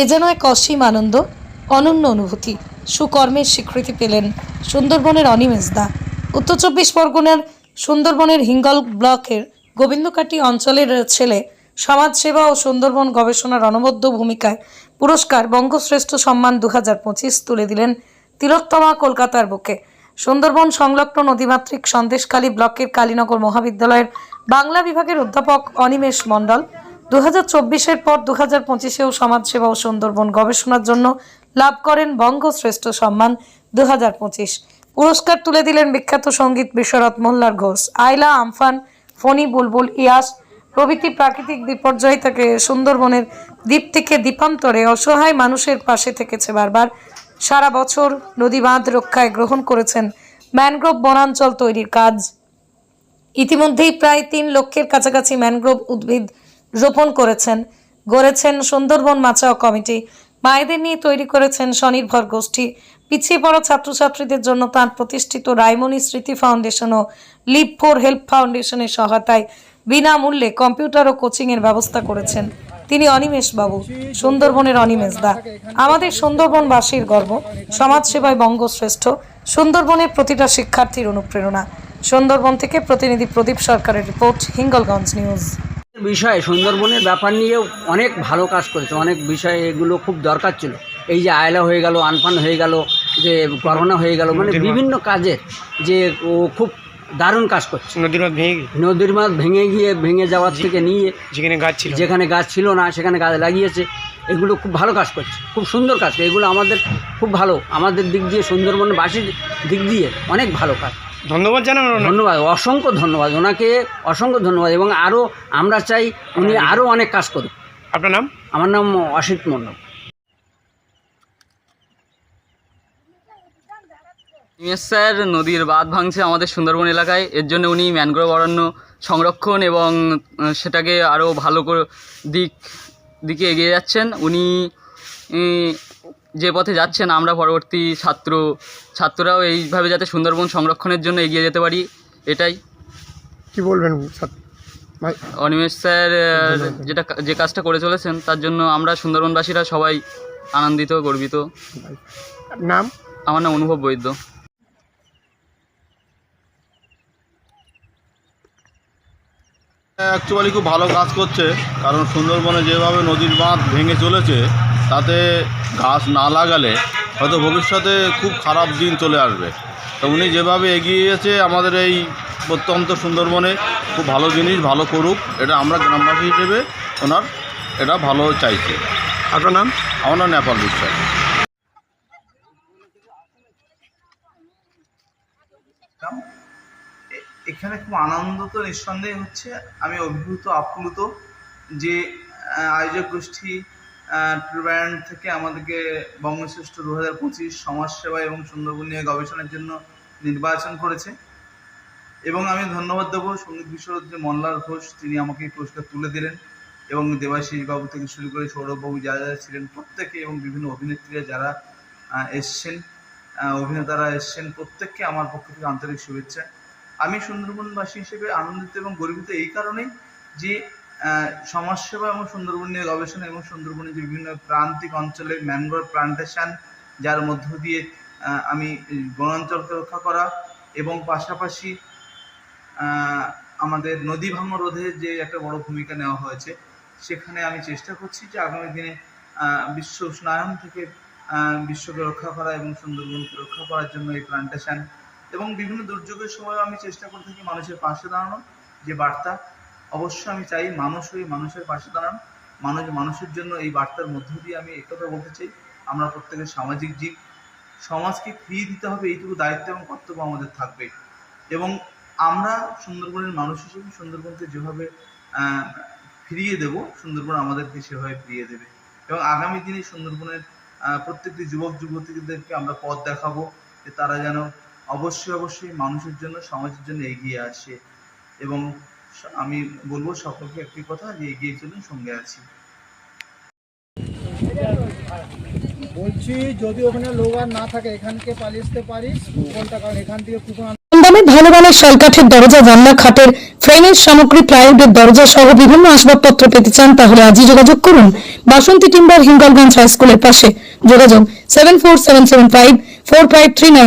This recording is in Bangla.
এ যেন এক অসীম আনন্দ, অনন্য অনুভূতি। সুকর্মের স্বীকৃতি পেলেন সুন্দরবনের অনিমেষ দা উত্তর চব্বিশ পরগনার সুন্দরবনের হিঙ্গল ব্লকের গোবিন্দকাটি অঞ্চলের ছেলে, সমাজসেবা ও সুন্দরবন গবেষণার অনবদ্য ভূমিকায় পুরস্কার বঙ্গশ্রেষ্ঠ সম্মান দু হাজার পঁচিশ তুলে দিলেন তিলোত্তমা কলকাতার বুকে। সুন্দরবন সংলগ্ন নদীমাতৃক সন্দেশকালী ব্লকের কালীনগর মহাবিদ্যালয়ের বাংলা বিভাগের অধ্যাপক অনিমেষ মণ্ডল দু হাজার পর দু হাজার পঁচিশেও সমাজসেবা ও সুন্দরবন গবেষণার জন্য লাভ করেন বঙ্গশ্রেষ্ঠ সম্মান দু পঁচিশ। পুরস্কার তুলে দিলেন বিখ্যাত সংগীত বিশ্বরথ মোল্লার ঘোষ আয়লা আমফান, ফণি, বুলবুল, ইয়াস, প্রভৃতি প্রাকৃতিক বিপর্যয় থেকে সুন্দরবনের দ্বীপ থেকে দ্বীপান্তরে অসহায় মানুষের পাশে থেকেছে বারবার। সারা বছর নদী বাঁধ রক্ষায় গ্রহণ করেছেন ম্যানগ্রোভ বনাঞ্চল তৈরির কাজ। ইতিমধ্যেই প্রায় তিন লক্ষের কাছাকাছি ম্যানগ্রোভ উদ্ভিদ রোপণ করেছেন। গড়েছেন সুন্দরবন মাচাও কমিটি। মায়েদের নিয়ে তৈরি করেছেন স্বনির্ভর গোষ্ঠী। পিছিয়ে পড়া ছাত্রছাত্রীদের জন্য তাঁর প্রতিষ্ঠিত রায়মণি স্মৃতি ফাউন্ডেশন ও লিপ ফোর হেল্প ফাউন্ডেশনের সহায়তায় বিনামূল্যে কম্পিউটার ও কোচিংয়ের ব্যবস্থা করেছেন। তিনি অনিমেষ বাবু, সুন্দরবনের অনিমেষ দা। আমাদের সুন্দরবনবাসীর গর্ব, সমাজসেবায় বঙ্গশ্রেষ্ঠ, সুন্দরবনের প্রতিটা শিক্ষার্থীর অনুপ্রেরণা। সুন্দরবন থেকে প্রতিনিধি প্রদীপ সরকারের রিপোর্ট, হিঙ্গলগঞ্জ নিউজ। বিষয়ে সুন্দরবনের ব্যাপার নিয়েও অনেক ভালো কাজ করেছে। অনেক বিষয়ে এগুলো খুব দরকার ছিল। এই যে আয়লা হয়ে গেল আনফান হয়ে গেল যে করোনা হয়ে গেল মানে বিভিন্ন কাজে যে ও খুব দারুণ কাজ করছে। নদীর মাছ ভেঙে গিয়ে নদীর মাছ ভেঙে গিয়ে ভেঙে যাওয়ার থেকে নিয়ে যেখানে গাছ ছিল। যেখানে গাছ ছিল না সেখানে গাছ লাগিয়েছে। এগুলো খুব ভালো কাজ করছে। খুব সুন্দর কাজ। এগুলো আমাদের খুব ভালো। আমাদের দিক দিয়ে সুন্দরবনবাসীর দিক দিয়ে অনেক ভালো কাজ। ধন্যবাদ জানানো ধন্যবাদ অসংখ্য ধন্যবাদ ওনাকে অসংখ্য ধন্যবাদ এবং আরও আমরা চাই উনি আরও অনেক কাজ করুক। আপনার নাম? আমার নাম অসিত মণ্ডল। স্যার নদীর বাঁধ ভাঙছে আমাদের সুন্দরবন এলাকায় এর জন্য উনি ম্যানগ্রোভ অরণ্য সংরক্ষণ এবং সেটাকে আরও ভালো করে দিক দিকে এগিয়ে যাচ্ছেন। উনি যে পথে যাচ্ছেন আমরা পরবর্তী ছাত্র ছাত্ররাও এইভাবে যাতে সুন্দরবন সংরক্ষণের জন্য এগিয়ে যেতে পারি এটাই। কি বলবেন অনিমেষ স্যার যেটা যে কাজটা করে চলেছেন তার জন্য আমরা সুন্দরবনবাসীরা সবাই আনন্দিত গর্বিত। নাম? আমার নাম অনুভব বৈদ্য। অ্যাকচুয়ালি খুব ভালো কাজ করছে কারণ সুন্দরবনে যেভাবে নদীর বাঁধ ভেঙে চলেছে তাতে গাছ না লাগালে হয়তো ভবিষ্যতে খুব খারাপ দিন চলে আসবে। তো উনি যেভাবে এগিয়ে গেছে আমাদের এই প্রত্যন্ত সুন্দরবনে খুব ভালো জিনিস ভালো করুক এটা আমরা গ্রামবাসী হিসেবে ওনার এটা ভালো চাইছি। আপনার নাম? আমার নাম নেপাল বিশ্বাস। এখানে খুব আনন্দ তো নিঃসন্দেহে হচ্ছে। আমি অভিভূত আপ্লুত যে আয়োজক গোষ্ঠী ট্রুব্যান্ড থেকে আমাদেরকে বঙ্গশ্রেষ্ঠ দু হাজার পঁচিশ সমাজসেবা এবং সুন্দরবন নিয়ে গবেষণার জন্য নির্বাচন করেছে। এবং আমি ধন্যবাদ দেবো সংগীত বিশ্বরথ যে মল্লার ঘোষ, তিনি আমাকে এই পুরস্কার তুলে দিলেন এবং দেবাশিস বাবু থেকে শুরু করে সৌরভবাবু যারা যারা ছিলেন প্রত্যেকে এবং বিভিন্ন অভিনেত্রীরা যারা এসছেন অভিনেতারা এসছেন, প্রত্যেককে আমার পক্ষ থেকে আন্তরিক শুভেচ্ছা। আমি সুন্দরবনবাসী হিসেবে আনন্দিত এবং গর্বিত এই কারণেই যে সমাজসেবা এবং সুন্দরবন নিয়ে গবেষণা এবং সুন্দরবনের যে বিভিন্ন প্রান্তিক অঞ্চলে ম্যানগ্রোভ প্লান্টেশন, যার মধ্য দিয়ে আমি বনাঞ্চলকে রক্ষা করা এবং পাশাপাশি আমাদের নদী ভাঙন রোধে যে একটা বড় ভূমিকা নেওয়া হয়েছে, সেখানে আমি চেষ্টা করছি যে আগামী দিনে বিশ্ব উষ্ণায়ন থেকে বিশ্বকে রক্ষা করা এবং সুন্দরবনকে রক্ষা করার জন্য এই প্লান্টেশন এবং বিভিন্ন দুর্যোগের সময় আমি চেষ্টা করে থাকি মানুষের পাশে দাঁড়ানো যে বার্তা অবশ্যই আমি চাই মানুষ হয়ে মানুষের পাশে দাঁড়ান। মানুষ মানুষের জন্য এই বার্তার মধ্য দিয়ে আমি একথা বলতে চাই। আমরা প্রত্যেকের সামাজিক জীব। সমাজকে ফিরিয়ে দিতে হবে এইটুকু দায়িত্ব এবং কর্তব্য আমাদের থাকবে। এবং আমরা সুন্দরবনের মানুষ হিসেবে সুন্দরবনকে যেভাবে ফিরিয়ে দেব, সুন্দরবন আমাদেরকে সেভাবে ফিরিয়ে দেবে। এবং আগামী দিনে সুন্দরবনের প্রত্যেকটি যুবক, যুবতীদেরকে আমরা পথ দেখাবো যে তারা যেন অবশ্যই অবশ্যই মানুষের জন্য, সমাজের জন্য এগিয়ে আসে। এবং আমি বলব সকলকে একটি কথা যে এগিয়ে চলুন সঙ্গে আছি। বলছি যদি ওখানে লোক আর না থাকে এখানকে পালিয়ে আসতে পারিস কুপনটা কারণ এখান থেকে কুপন ভালো মানের শালকাঠের দরজা জানলা খাটের ফ্রেমের সামগ্রী প্লাইউডের দরজা সহ বিভিন্ন আসবাবপত্র পেতে চান তাহলে আজই যোগাযোগ করুন। বাসন্তী টিম্বার হিঙ্গলগঞ্জ হাই স্কুলের পাশে। যোগাযোগ seven four seven seven five four five three